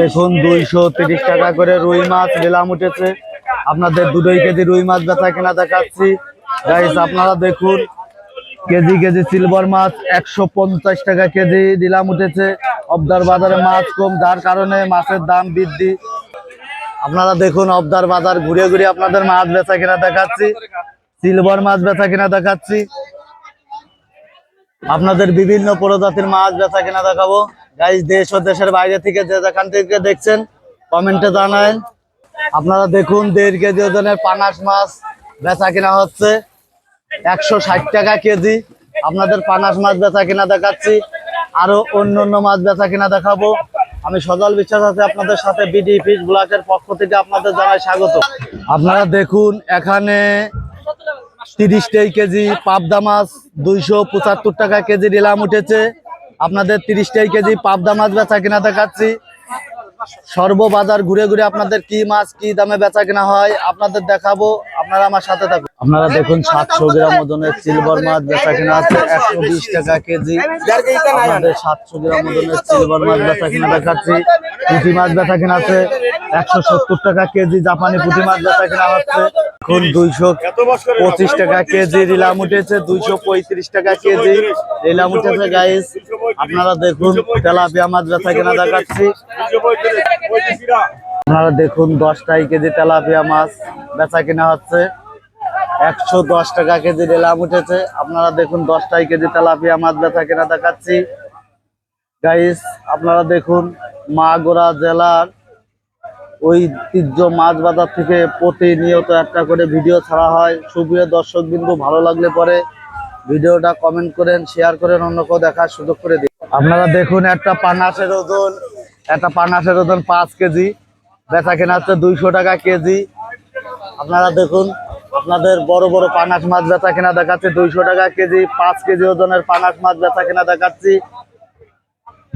দেখুন দুইশো তিরিশ টাকা করে রুই মাছ নিলাম উঠেছে। আপনাদের দুটোই কেজি রুই মাছ বেচা কেনা দেখাচ্ছি। গাইস আপনারা দেখুন, কেজি কেজি সিলভার মাছ একশো পঞ্চাশ টাকা কেজি দিলাম উঠেছে। অবদার বাজারে মাছ কম, যার কারণে মাছের দাম বৃদ্ধি। আপনারা দেখুন, অবদার বাজার ঘুরে ঘুরে আপনাদের মাছ বেচা কেনা দেখাচ্ছি। সিলভার মাছ বেচা কেনা দেখাচ্ছি। আপনাদের বিভিন্ন প্রজাতির মাছ বেচা কেনা দেখাবো। গাইজ দেশ ও দেশের বাইরে থেকে যে যেখান থেকে দেখছেন, কমেন্টে জানান আপনারা দেখুন দেড় কেজি ওজনের পানাস মাছ বেচা কিনা হচ্ছে। একশো ষাট টাকা কেজি। আপনাদের পানাস মাছ বেচা কিনা দেখাচ্ছি। আরও অন্য অন্য মাছ বেচা কিনা দেখাবো। আমি সজল বিশ্বাস আছে আপনাদের সাথে বিডি ফিশ ব্লকের পক্ষ থেকে আপনাদের জানাই স্বাগত। আপনারা দেখুন এখানে তিরিশটাই কেজি পাবদা মাছ, দুইশো পঁচাত্তর টাকা কেজি নিলাম উঠেছে। আপনাদের তিরিশটাই কেজি পাবদা মাছ বেচা কিনা দেখাচ্ছি। সর্ববাজার ঘুরে ঘুরে আপনাদের কি মাছ, কি দামে বেচা কিনা হয়, আপনাদের দেখাবো। আপনারা আমার সাথে থাকুন। আপনারা দেখুন সাতশো গ্রাম ওজনের সিলভার মাছ বেচা কিনা আছে, একশো বিশ টাকা কেজি। আপনাদের সাতশো গ্রাম ওজনের সিলভার মাছ বেচা কিনা দেখাচ্ছি। পুঁটি মাছ বেচা কিনা আছে, একশো সত্তর টাকা কেজি। জাপানি পুঁটি মাছ বেচা কিনা হচ্ছে। এখন দুইশো পঁচিশ টাকা কেজি। রিলাম উঠেছে, দুইশো পঁয়ত্রিশ টাকা কেজি। রিলাম উঠেছে গাইস আপনারা দেখুন তেলাপিয়া মাছ বেচা কিনা দেখাচ্ছি আপনারা দেখুন দশটাই কেজি তেলাপিয়া মাছ বেচা কিনা হচ্ছে। একশো দশ টাকা কেজি রেলাম উঠেছে। আপনারা দেখুন দশটাই কেজি তেলাপিয়া মাছ বেচা কিনা দেখাচ্ছি। গাইস আপনারা দেখুন মাগুরা জেলার ঐতিহ্য মাছ বাজার থেকে প্রতিনিয়ত একটা করে ভিডিও ছাড়া হয়। সুপ্রিয় দর্শক বিন্দু ভালো লাগলে পরে ভিডিওটা কমেন্ট করেন শেয়ার করেন অন্য কেউ দেখার সুযোগ করে দিন। আপনারা দেখুন, একটা পানাসের ওজন, একটা পানাসের ওজন পাঁচ কেজি। বেচা কেনা হচ্ছে দুইশো টাকা কেজি। আপনারা দেখুন, আপনাদের বড় বড় পানাস মাছ বেচা কেনা দেখাচ্ছে, দুইশো টাকা কেজি, পাঁচ কেজি ওজনের পানাস মাছ বেচা কেনা দেখাচ্ছি।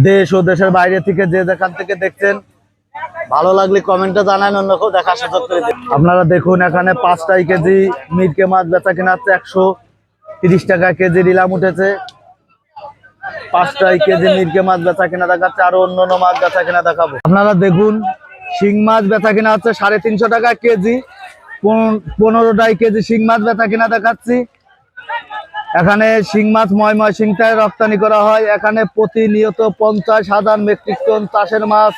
দেশ ও দেশের বাইরে থেকে যে যেখান থেকে দেখছেন, ভালো লাগলে কমেন্টে জানান অন্য কেউ দেখার সুযোগ করে দিন। আপনারা দেখুন, এখানে পাঁচটাই কেজি মিরকে মাছ বেচা কেনা হচ্ছে একশো তিরিশ টাকা কেজি নিলাম উঠেছে। পাঁচটাই কেজি মিরকে মাছ বেচা কেনা দেখাচ্ছে, আরও অন্য অন্য মাছ বেচা কেনা দেখাবো। আপনারা দেখুন, শিং মাছ বেচা কেনা হচ্ছে সাড়ে তিনশো টাকা কেজি। পন- পনেরোটাই কেজি শিং মাছ বেচা কেনা দেখাচ্ছি। এখানে শিং মাছ ময় শিংটায় রপ্তানি করা হয়। এখানে প্রতিনিয়ত পঞ্চাশ হাজার মেট্রিক টন চাষের মাছ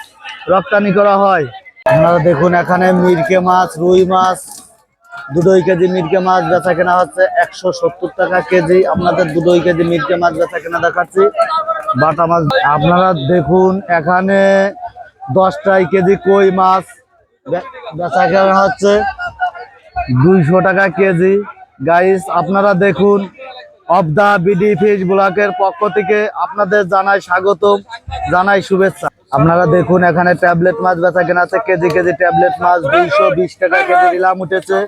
রপ্তানি করা হয়। আপনারা দেখুন, এখানে মিরকে মাছ, রুই মাছ দুটোই কেজি মিরকে মাছ বেচা কেনা হচ্ছে একশো সত্তর টাকা কেজি। আপনাদের দুটোই কেজি মিরকে মাছ বেচা কেনা দেখাচ্ছি। বাটা মাছ, আপনারা দেখুন, এখানে দশটাই কেজি কই মাছ বেচা কেনা হচ্ছে। দুইশো টাকা কেজি। গাইস আপনারা দেখুন অফ দা বিডি ফিশ ব্লকের পক্ষ থেকে আপনাদের জানাই স্বাগতম, জানাই শুভেচ্ছা। আপনারা দেখুন, এখানে ট্যাবলেট মাছ বেচা কেনা আছে, কেজি কেজি ট্যাবলেট মাছ দুইশো বিশ টাকা কেজি নিলাম উঠেছে।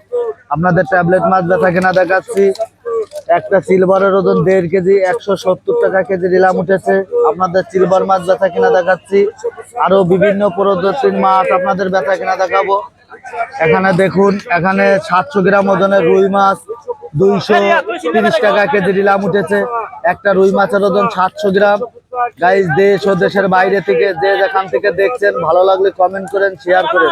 আপনাদের ট্যাবলেট মাছ বেচা কেনা দেখাচ্ছি। একটা সিলভারের ওজন দেড় কেজি, একশো সত্তর টাকা কেজি নিলাম উঠেছে। আপনাদের সিলভার মাছ বেচা কেনা দেখাচ্ছি। আরও বিভিন্ন প্রজাতির মাছ আপনাদের বেচা কেনা দেখাবো। এখানে দেখুন, এখানে সাতশো গ্রাম ওজনের রুই মাছ, দুইশো তিরিশ টাকা কেজি নিলাম উঠেছে। একটা রুই মাছের ওজন সাতশো গ্রাম। গাইজ দেশ ও দেশের বাইরে থেকে যে যেখান থেকে দেখছেন, ভালো লাগলে কমেন্ট করেন শেয়ার করেন।